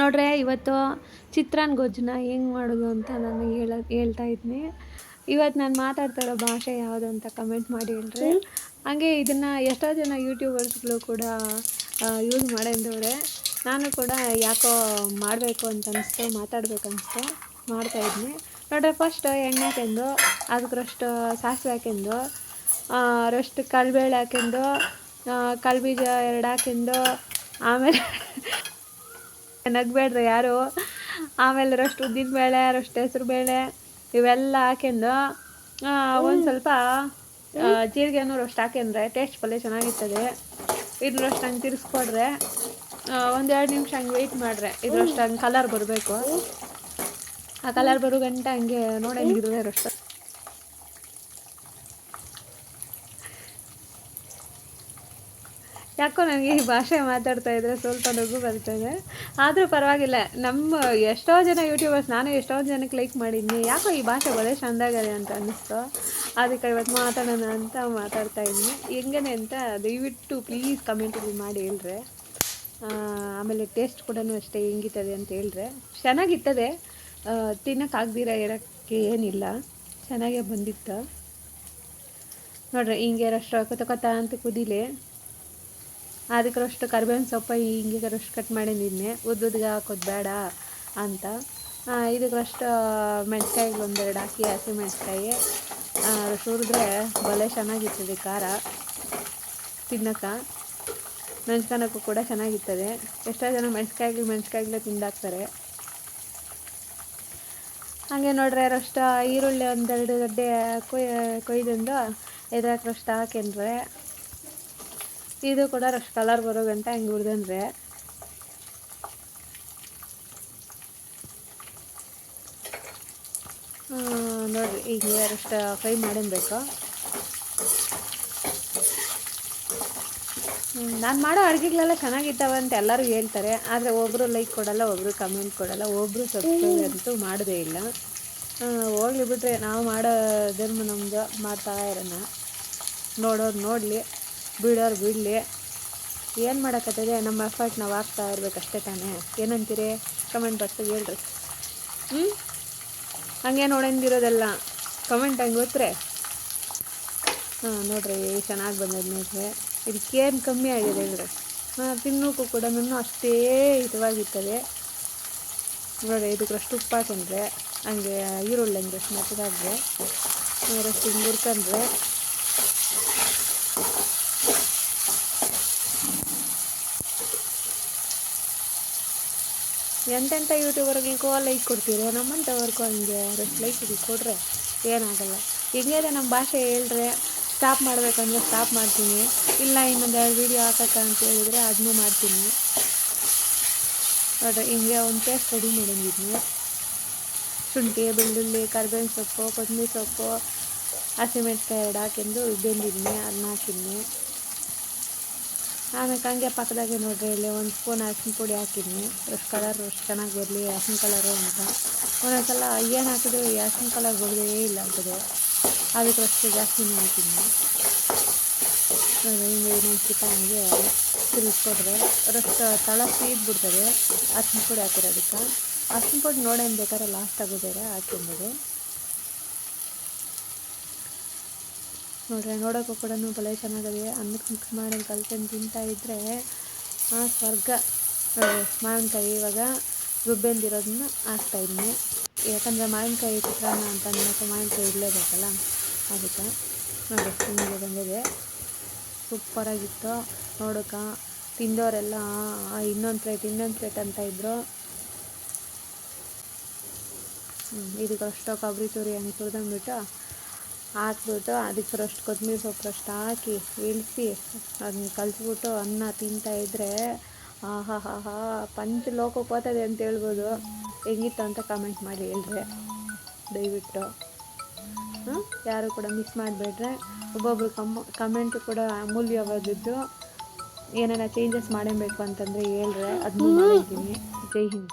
ನೋಡ್ರೆ ಇವತ್ತು ಚಿತ್ರಾನ್ ಗೊಜ್ಜನ್ನ ಹೆಂಗೆ ಮಾಡೋದು ಅಂತ ನಾನು ಹೇಳ ಹೇಳ್ತಾ ಇದ್ದೀನಿ ಇವತ್ತು ನಾನು ಮಾತಾಡ್ತಾ ಇರೋ ಭಾಷೆ ಯಾವುದು ಅಂತ ಕಮೆಂಟ್ ಮಾಡಿ ಹೇಳ್ರಿ. ಹಾಗೆ ಇದನ್ನು ಎಷ್ಟೋ ಜನ ಯೂಟ್ಯೂಬರ್ಸ್ಗಳು ಕೂಡ ಯೂಸ್ ಮಾಡಂದವ್ರೆ. ನಾನು ಕೂಡ ಯಾಕೋ ಮಾಡಬೇಕು ಅಂತ ಅನಿಸ್ತು ಮಾತಾಡ್ಬೇಕು ಅನಿಸ್ತು ಮಾಡ್ತಾಯಿದ್ನಿ ನೋಡ್ರೆ ಫಸ್ಟ್ ಎಣ್ಣೆ ಹಾಕೆಂದು ಅದಕ್ಕರಷ್ಟು ಸಾಸಿವೆ ಹಾಕೆಂದು ರಷ್ಟು ಕಲ್ಬೇಳೆ ಹಾಕೆಂದು ಕಲ್ಬೀಜ ಎರಡು ಹಾಕೆಂದು ಆಮೇಲೆ ನಗಬೇಡ್ರಿ ಯಾರು? ಆಮೇಲೆ ರಷ್ಟು ಉದ್ದಿನ ಬೇಳೆ ರಷ್ಟು ಹೆಸರು ಬೇಳೆ, ಇವೆಲ್ಲ ಹಾಕೊಂಡು ಒಂದು ಸ್ವಲ್ಪ ಜೀರಿಗೆನೂ ರಷ್ಟು ಹಾಕೊಂಡ್ರೆ ಟೇಸ್ಟ್ ಪಲ್ಯ ಚೆನ್ನಾಗಿರ್ತದೆ. ಇದ್ರಷ್ಟು ಹಂಗೆ ತಿರ್ಸ್ಕೊಡ್ರೆ ಒಂದೆರಡು ನಿಮಿಷ ಹಂಗೆ ವೆಯ್ಟ್ ಮಾಡ್ರೆ. ಇದ್ರಷ್ಟು ಹಂಗೆ ಕಲರ್ ಬರಬೇಕು. ಆ ಕಲರ್ ಬರೋ ಗಂಟೆ ಹಂಗೆ ನೋಡಂಗಿದ್ರೆ ಅಷ್ಟು ಯಾಕೋ ನನಗೆ ಈ ಭಾಷೆ ಮಾತಾಡ್ತಾ ಇದ್ರೆ ಸ್ವಲ್ಪ ನಗು ಬರ್ತದೆ ಆದರೂ ಪರವಾಗಿಲ್ಲ, ನಮ್ಮ ಎಷ್ಟೋ ಜನ ಯೂಟ್ಯೂಬರ್ಸ್ ನಾನು ಎಷ್ಟೋ ಜನಕ್ಕೆ ಲೈಕ್ ಮಾಡಿದ್ದೀನಿ ಯಾಕೋ ಈ ಭಾಷೆ ಚೆಂದ ಆಗಿದೆ ಅಂತ ಅನ್ನಿಸ್ತು. ಅದಕ್ಕೆ ಇವತ್ತು ಮಾತಾಡೋಣ ಅಂತ ಮಾತಾಡ್ತಾ ಇದ್ದೀನಿ. ಹೆಂಗನೆ ಅಂತ ದಯವಿಟ್ಟು ಪ್ಲೀಸ್ ಕಮೆಂಟಲ್ಲಿ ಮಾಡಿ ಹೇಳ್ರೆ. ಆಮೇಲೆ ಟೇಸ್ಟ್ ಕೂಡ ಅಷ್ಟೇ ಹೆಂಗಿತ್ತದೆ ಅಂತ ಹೇಳ್ರೆ. ಚೆನ್ನಾಗಿತ್ತದೆ. ತಿನ್ನೋಕ್ಕಾಗ್ದಿರ ಇರೋಕ್ಕೆ ಏನಿಲ್ಲ. ಚೆನ್ನಾಗೇ ಬಂದಿತ್ತು. ನೋಡ್ರಿ, ಹಿಂಗೆ ರಷ್ಟು ಕೊತ ಕೊತ ಅಂತ ಕುದಿಲಿ. ಅದಕ್ಕರಷ್ಟು ಕರಿಬೇವಿನ ಸೊಪ್ಪು ಹಿಂಗೆ ರಷ್ಟು ಕಟ್ ಮಾಡಿದ್ದೀನಿ ಉದ್ದುದ್ಗೆ ಹಾಕೋದು ಬೇಡ ಅಂತ. ಇದಕ್ಕಷ್ಟು ಮೆಣಸ್ಕಾಯಿಗೆ ಒಂದೆರಡು ಹಾಕಿ, ಹಸಿ ಮೆಣಸ್ಕಾಯಿ. ಸುರಿದ್ರೆ ಬಲೆ ಚೆನ್ನಾಗಿರ್ತದೆ ಖಾರ. ತಿನ್ನೋಕೆ ಮೆಣಸ್ಕೊಳಕ್ಕೂ ಕೂಡ ಚೆನ್ನಾಗಿರ್ತದೆ. ಎಷ್ಟೋ ಜನ ಮೆಣಸ್ಕಾಯಿಗಳು ಮೆಣಸ್ಕಾಯಿಗಳೇ ತಿಂದಾಕ್ತಾರೆ. ಹಾಗೆ ನೋಡ್ರೆ ಅಷ್ಟು ಈರುಳ್ಳಿ ಒಂದೆರಡು ಗಡ್ಡೆ ಕೊಯ್ ಕೊಯ್ದಿಂದ ಇದ್ರಾಗ ಅಷ್ಟು ಹಾಕ್ಯಂಡ್ರೆ ಇದು ಕೂಡ ಅಷ್ಟು ಕಲರ್ ಬರೋ ಗಂಟ ಹಿಂಗೆ ಹುರಿದಂದ್ರೆ ನೋಡಿರಿ, ಈಗ ಅಷ್ಟು ಫ್ರೈ ಮಾಡಬೇಕು ನಾನು ಮಾಡೋ ಅಡುಗೆಗಳೆಲ್ಲ ಚೆನ್ನಾಗಿದ್ದಾವೆ ಅಂತ ಎಲ್ಲರೂ ಹೇಳ್ತಾರೆ. ಆದರೆ ಒಬ್ಬರು ಲೈಕ್ ಕೊಡಲ್ಲ ಒಬ್ಬರು ಕಮೆಂಟ್ ಕೊಡಲ್ಲ ಒಬ್ಬರು ಸಬ್ಸ್ಕ್ರೈಬ್ ಅಂತೂ ಮಾಡೋದೇ ಇಲ್ಲ. ಹೋಗ್ಲಿ ಬಿಟ್ರೆ ನಾವು ಧರ್ಮ ನಮ್ದು ಮಾಡ್ತಾ ಇರೋಣ. ನೋಡೋರು ನೋಡಲಿ. ಬಿಡೋರು ಬಿಡಲಿ. ಏನು ಮಾಡೋಕ್ಕತ್ತದೆ ನಮ್ಮ ಎಫರ್ಟ್ ನಾವು ಆಗ್ತಾ ಇರ್ಬೇಕಷ್ಟೇ ತಾನೇ. ಏನಂತೀರಿ? ಕಮೆಂಟ್ ಬಾಕ್ಸಿಗೆ ಹೇಳ್ರಿ. ಹ್ಞೂ ಹಂಗೆ ನೋಡಂದಿರೋದೆಲ್ಲ ಕಮೆಂಟ್ ಹಂಗೆ ಗೊತ್ತರೆ ಹಾಂ, ನೋಡ್ರಿ, ಚೆನ್ನಾಗಿ ಬಂದದ್ದು ನೋಡ್ರಿ ಇದಕ್ಕೇನು ಕಮ್ಮಿ ಆಗಿದೆ ಅಂದರೆ ತಿನ್ನೋಕ್ಕೂ ಕೂಡ ಅಷ್ಟೇ ಹಿತವಾಗಿರ್ತದೆ. ನೋಡಿ ಇದಕ್ಕಷ್ಟು ಉಪ್ಪು ಹಾಕೊಂಡ್ರೆ, ಹಂಗೆ ಈರುಳ್ಳಿ ಹಂಗೆ ಅಷ್ಟು ಅಷ್ಟು ಹಿಂಗೆ ಹುರ್ಕೊಂಡ್ರೆ ಎಂತೆಂಥ ಯೂಟ್ಯೂಬರ್ಗಳಿಗೂ ಲೈಕ್ ಕೊಡ್ತೀರೋ ನಮ್ಮಂಥವ್ರಿಗೂ ಹಂಗೆ ಅಷ್ಟು ಲೈಕ್ ಕೊಡ್ರೆ ಏನಾಗಲ್ಲ. ಹಿಂಗೆ ನಮ್ಮ ಭಾಷೆ ಹೇಳ್ರೆ ಸ್ಟಾಪ್ ಮಾಡಬೇಕಂದ್ರೆ ಸ್ಟಾಪ್ ಮಾಡ್ತೀನಿ. ಇಲ್ಲ ಇನ್ನೊಂದು ಎರಡು ವೀಡಿಯೋ ಹಾಕಕ್ಕ ಅಂತ ಹೇಳಿದರೆ ಅದನ್ನೂ ಮಾಡ್ತೀನಿ. ನೋಡ್ರಿ ಹಿಂಗೆ ಒಂದು ಪೇಸ್ಟ್ ರೆಡಿ ಮಾಡಿದ್ದೀನಿ ಶುಂಠಿ ಬೆಳ್ಳುಳ್ಳಿ, ಕರ್ಬೇವಿನ ಸೊಪ್ಪು, ಕೊತ್ತಂಬರಿ ಸೊಪ್ಪು ಹಸಿಮೆಣ್ಸಿಕಾಯಿ ಎರಡು ಹಾಕಿಂದು ಬೆಂದಿದ್ನಿ ಅದನ್ನ ಹಾಕಿದ್ನಿ. ಆಮೇಲೆ ಹಂಗೆ ಪಕ್ಕದಾಗೆ ನೋಡ್ರಿ, ಇಲ್ಲಿ ಒಂದು ಸ್ಪೂನ್ ಅರ್ಶಿನ ಪುಡಿ ಹಾಕಿದ್ನಿ. ಅಷ್ಟು ಕಲರ್ ಅಷ್ಟು ಚೆನ್ನಾಗಿ ಬರಲಿ ಅರ್ಶಿನ ಕಲರು ಅಂತ. ಒಂದೊಂದ್ಸಲ ಏನು ಹಾಕಿದ್ರು ಈ ಕಲರ್ ಬರೋದೇ ಇಲ್ಲ ಅಂತದೆ ಅದಕ್ಕೆ ಅಷ್ಟು ಜಾಸ್ತಿನೇ ಹಾಕಿದ್ನಿ. ಹಿಂಗೆ ಇನ್ನೊಂದು ಹಂಗೆ ತಿಳಿಸ್ಕೊಟ್ರೆ ರಸ್ತ ತಳ ಸೀದ್ಬಿಡ್ತದೆ ಅರ್ಶಿನ ಪುಡಿ ಹಾಕಿರೋದಕ್ಕೆ. ಅರ್ಶಿನ ಪುಡಿ ನೋಡೇನು ಬೇಕಾದ್ರೆ ಲಾಸ್ಟ್ ಆಗೋದಾರೆ ಹಾಕಿಂಬೋದು ನೋಡ್ರಿ, ನೋಡೋಕ್ಕೂ ಕೂಡ ಭಲೇ ಚೆನ್ನಾಗಿದೆ ಅನ್ನಕ್ಕೆ ಮಿಕ್ಸ್ ಮಾಡಿ ಕಲ್ಕೊಂಡು ತಿಂತಾ ಇದ್ದರೆ ಆ ಸ್ವರ್ಗ ಮಾವಿನಕಾಯಿ ಇವಾಗ ರುಬ್ಬೆಂದಿರೋದನ್ನ ಹಾಕ್ತಾಯಿದ್ದೀನಿ ಯಾಕಂದರೆ ಮಾವಿನಕಾಯಿ ಚಿತ್ರಾನ್ನ ಅಂತ ಅನ್ನೋಕ್ಕೆ ಮಾವಿನಕಾಯಿ ಇರಲೇಬೇಕಲ್ಲ, ಅದಕ್ಕೆ. ನೋಡಿ ಹಿಂಗೆ ಬಂದಿದೆ. ಸೂಪರಾಗಿತ್ತು. ನೋಡೋಕೆ ತಿಂದವರೆಲ್ಲ ಇನ್ನೊಂದು ಪ್ಲೇಟ್ ಇನ್ನೊಂದು ಪ್ಲೇಟ್ ಅಂತ ಇದ್ದರು ಇದಕ್ಕೆ ಅಷ್ಟೋ ಕೊಬ್ಬರಿ ತುರಿ ಹಂಗೆ ತುರಿದಂಬಿಟ್ಟು ಹಾಕ್ಬಿಟ್ಟು ಅದಕ್ಕೆ ಅಷ್ಟು ಕೊತ್ತಂಬರಿ ಸೊಪ್ಪು ಅಷ್ಟು ಹಾಕಿ ಇಳಿಸಿ ಅದನ್ನ ಕಲಿಸ್ಬಿಟ್ಟು ಅನ್ನ ತಿಂತಾಯಿದ್ರೆ ಆಹಾ ಹಾ ಹಾ ಪಂಚ ಲೋಕಕ್ಕೆ ಹೋಗ್ತದೆ ಅಂತ ಹೇಳ್ಬೋದು. ಹೆಂಗಿತ್ತು ಅಂತ ಕಮೆಂಟ್ ಮಾಡಿ ಹೇಳ್ರಿ ದಯವಿಟ್ಟು. ಹಾಂ ಯಾರು ಕೂಡ ಮಿಸ್ ಮಾಡಿಬಿಟ್ರೆ ಒಬ್ಬೊಬ್ರು ಕಮ್ ಕಮೆಂಟ್ ಕೂಡ ಅಮೂಲ್ಯವಾದದ್ದು. ಏನಾರ ಚೇಂಜಸ್ ಮಾಡಬೇಕು ಅಂತಂದರೆ ಹೇಳ್ರೆ. ಅದನ್ನ ಮಾಡಿದ್ದೀನಿ ಜೈ ಹಿಂದ್.